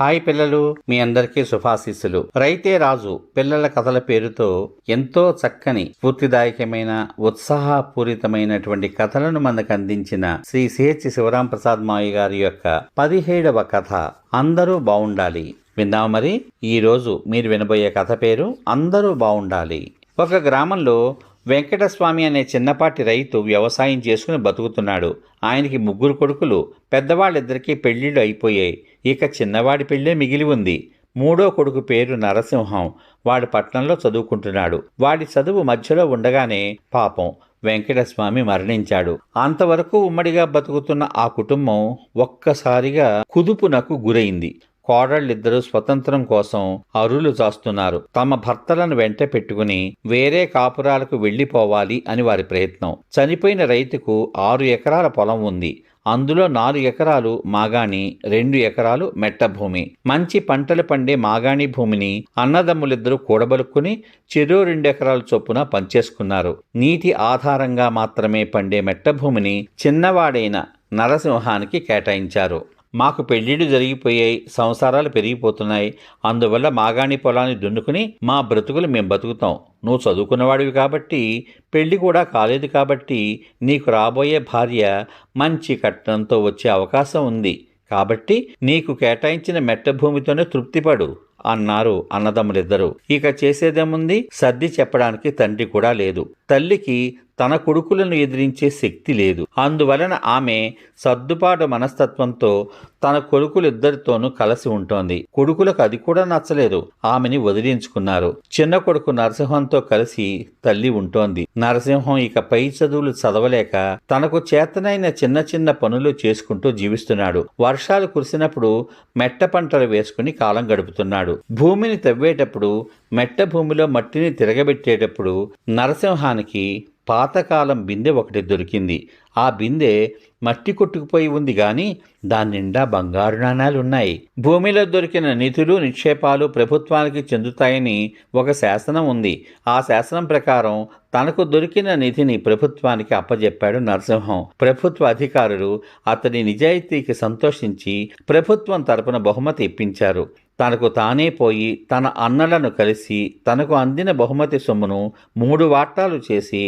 Hi పిల్లలు మీ అందరికీ శుభాశీస్సులు. రైతే రాజు పిల్లల కథల పేరుతో ఎంతో చక్కని స్ఫూర్తిదాయకమైన ఉత్సాహపూరితమైనటువంటి కథలను మనకు అందించిన శ్రీ సిహెచ్ శివరాం ప్రసాద్ మావి గారి యొక్క పదిహేడవ కథ అందరూ బాగుండాలి విందాం మరి. ఈ రోజు మీరు వినబోయే కథ పేరు అందరూ బాగుండాలి ఒక గ్రామంలో వెంకటస్వామి అనే చిన్నపాటి రైతు వ్యవసాయం చేసుకుని బతుకుతున్నాడు. ఆయనకి ముగ్గురు కొడుకులు పెద్దవాళ్ళిద్దరికీ పెళ్ళిళ్ళు అయిపోయాయి. ఇక చిన్నవాడి పెళ్ళే మిగిలి ఉంది. మూడో కొడుకు పేరు నరసింహం. వాడు పట్నంలో చదువుకుంటున్నాడు. వాడి చదువు మధ్యలో ఉండగానే పాపం వెంకటస్వామి మరణించాడు. అంతవరకు ఉమ్మడిగా బతుకుతున్న ఆ కుటుంబం ఒక్కసారిగా కుదుపునకు గురైంది. కోడళ్ళిద్దరూ స్వతంత్రం కోసం అరులు చాస్తున్నారు తమ భర్తలను వెంట పెట్టుకుని వేరే కాపురాలకు వెళ్ళిపోవాలి అని వారి ప్రయత్నం. చనిపోయిన రైతుకు ఆరు ఎకరాల పొలం ఉంది. అందులో నాలుగు ఎకరాలు మాగాణి రెండు ఎకరాలు మెట్టభూమి మంచి పంటలు పండే మాగాణి భూమిని అన్నదమ్ములిద్దరూ కూడబలుక్కుని చెరో రెండు ఎకరాల చొప్పున పంచేసుకున్నారు. నీటి ఆధారంగా మాత్రమే పండే మెట్ట భూమిని చిన్నవాడైన నరసింహానికి కేటాయించారు. మాకు పెళ్ళిళ్ళు జరిగిపోయాయి సంసారాలు పెరిగిపోతున్నాయి. అందువల్ల మాగాణి పొలాన్ని దున్నుకుని మా బ్రతుకులు మేము బతుకుతాం. నువ్వు చదువుకున్నవాడివి కాబట్టి పెళ్ళి కూడా కాలేదు కాబట్టి నీకు రాబోయే భార్య మంచి కట్నంతో వచ్చే అవకాశం ఉంది. కాబట్టి నీకు కేటాయించిన మెట్ట భూమితోనే తృప్తిపడు అన్నారు అన్నదమ్ములిద్దరూ. ఇక చేసేదేముంది? సర్ది చెప్పడానికి తండ్రి కూడా లేదు. తల్లికి తన కొడుకులను ఎదిరించే శక్తి లేదు. అందువలన ఆమె సర్దుబాటు మనస్తత్వంతో తన కొడుకులిద్దరితోనూ కలిసి ఉంటోంది. కొడుకులకు అది కూడా నచ్చలేదు. ఆమెని వదిలించుకున్నారు. చిన్న కొడుకు నరసింహంతో కలిసి తల్లి ఉంటోంది. నరసింహం ఇక పై చదువులు చదవలేక తనకు చేతనైన చిన్న చిన్న పనులు చేసుకుంటూ జీవిస్తున్నాడు. వర్షాలు కురిసినప్పుడు మెట్ట పంటలు వేసుకుని కాలం గడుపుతున్నాడు. భూమిని తవ్వేటప్పుడు మెట్ట భూమిలో మట్టిని తిరగబెట్టేటప్పుడు నరసింహానికి పాతకాలం బిందె ఒకటి దొరికింది. ఆ బిందె మట్టి కొట్టుకుపోయి ఉంది గాని దాని నిండా బంగారు నాణాలున్నాయి భూమిలో దొరికిన నిధులు నిక్షేపాలు ప్రభుత్వానికి చెందుతాయని ఒక శాసనం ఉంది. ఆ శాసనం ప్రకారం తనకు దొరికిన నిధిని ప్రభుత్వానికి అప్పజెప్పాడు నరసింహం. ప్రభుత్వ అధికారులు అతని నిజాయితీకి సంతోషించి ప్రభుత్వం తరపున బహుమతి ఇప్పించారు. తనకు తానే పోయి తన అన్నలను కలిసి తనకు అందిన బహుమతి సొమ్మును మూడు వాటాలు చేసి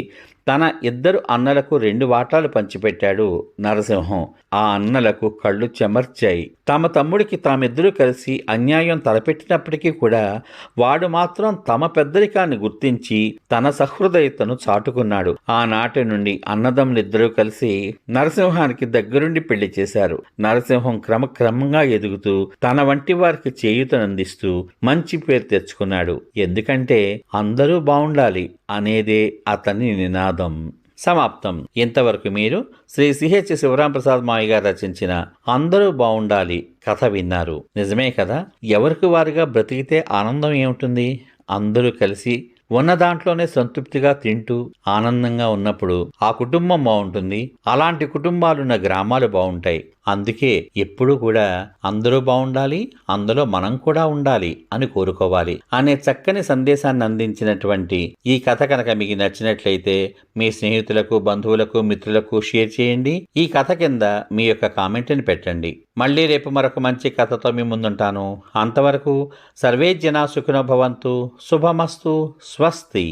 తన ఇద్దరు అన్నలకు రెండు వాటాలు పంచిపెట్టాడు నరసింహం. ఆ అన్నలకు కళ్ళు చెమర్చాయి. తమ తమ్ముడికి తామిద్దరూ కలిసి అన్యాయం తలపెట్టినప్పటికీ కూడా వాడు మాత్రం తమ పెద్దరికాన్ని గుర్తించి తన సహృదయతను చాటుకున్నాడు. ఆనాటి నుండి అన్నదమ్ములిద్దరూ కలిసి నరసింహానికి దగ్గరుండి పెళ్ళి చేశారు. నరసింహం క్రమక్రమంగా ఎదుగుతూ తన వంటి వారికి చేయూతనందిస్తూ మంచి పేరు తెచ్చుకున్నాడు. ఎందుకంటే అందరూ బాగుండాలి అనేదే అతని నినాదం. సమాప్తం. ఇంతవరకు మీరు శ్రీ సిహెచ్ శివరాంప్రసాద్ మావి గారు రచించిన అందరూ బాగుండాలి కథ విన్నారు. నిజమే కదా? ఎవరికి వారుగా బ్రతికితే ఆనందం ఏముంటుంది? అందరూ కలిసి ఉన్న దాంట్లోనే సంతృప్తిగా తింటూ ఆనందంగా ఉన్నప్పుడు ఆ కుటుంబం బాగుంటుంది. అలాంటి కుటుంబాలున్న గ్రామాలు బాగుంటాయి. అందుకే ఎప్పుడూ కూడా అందరూ బాగుండాలి అందులో మనం కూడా ఉండాలి అని కోరుకోవాలి అనే చక్కని సందేశాన్ని అందించినటువంటి ఈ కథ కనుక మీకు నచ్చినట్లయితే మీ స్నేహితులకు బంధువులకు మిత్రులకు షేర్ చేయండి. ఈ కథ కింద మీ యొక్క కామెంట్ని పెట్టండి. మళ్ళీ రేపు మరొక మంచి కథతో మీ ముందుంటాను. అంతవరకు సర్వే జనా సుఖినో భవంతు. శుభమస్తు. स्वस्ति